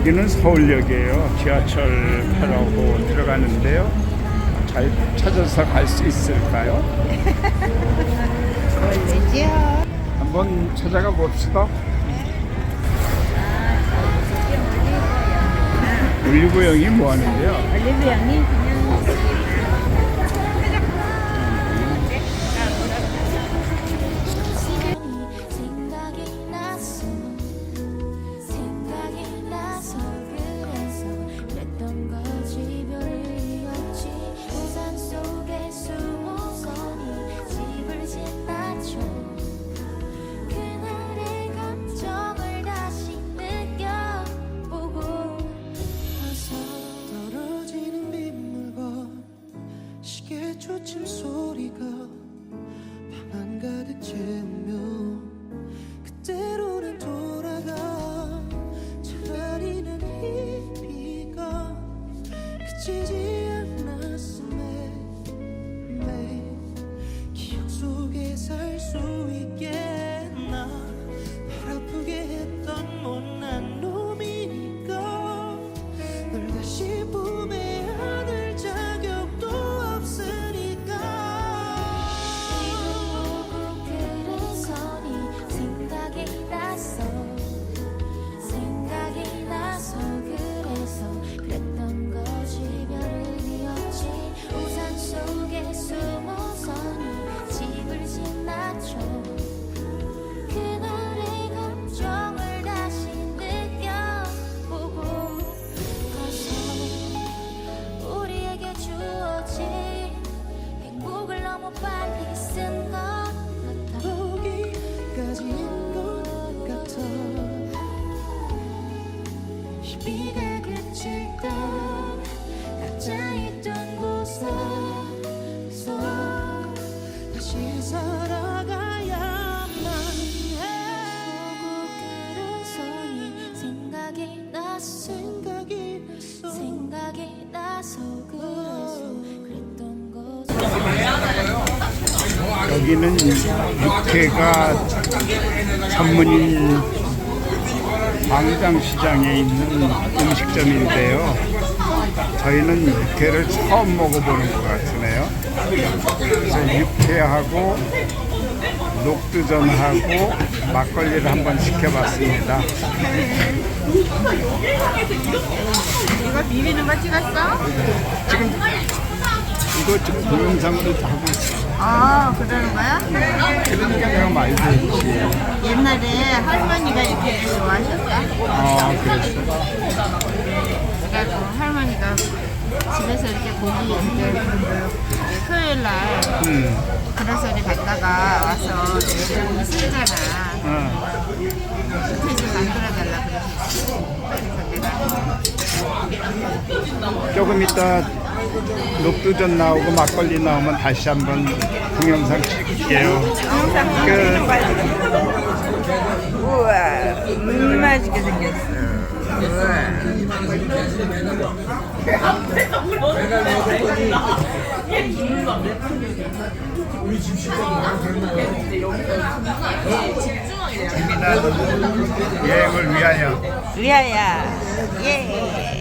여기는 서울역이에요. 지하철 타라고 들어가는데요. 잘 찾아서 갈 수 있을까요? 멀리지요. 한번 찾아가 봅시다. 올리브영이 뭐 하는데요? 올리브영이 그냥 이 비가 그칠 때 각자 있던 곳에서 다시 살아가야만 해 그래서니 생각이 났어 생각이 났어. 생각이 나서 그래서 그랬던 거지. 여기는 육회가 전문인 광장 시장에 있는 음식점인데요. 저희는 육회를 처음 먹어보는 것 같으네요. 그래서 육회하고 녹두전하고 막걸리를 한번 시켜봤습니다. 이거 비비는 거 찍었어? 지금 이거 지금 동영상으로 하고 있어요. 아 그러는 거야? 그러니까 내가 많이 들었지. 옛날에 할머니가 이렇게 그래갖고 할머니가 집에서 이렇게 고기 이렇게 토요일 날 음, 그라서리 갔다가 와서 이제 고기 쓸잖아. 어. 그때 좀 만들어 달라 그러셨어. 그래서 내가 조금 이따 녹두전 나오고 막걸리 나오면 다시 한번 동영상 찍을게요. 그, 우와 음 맛있게 생겼어. 여행을 위하여 리아야 예.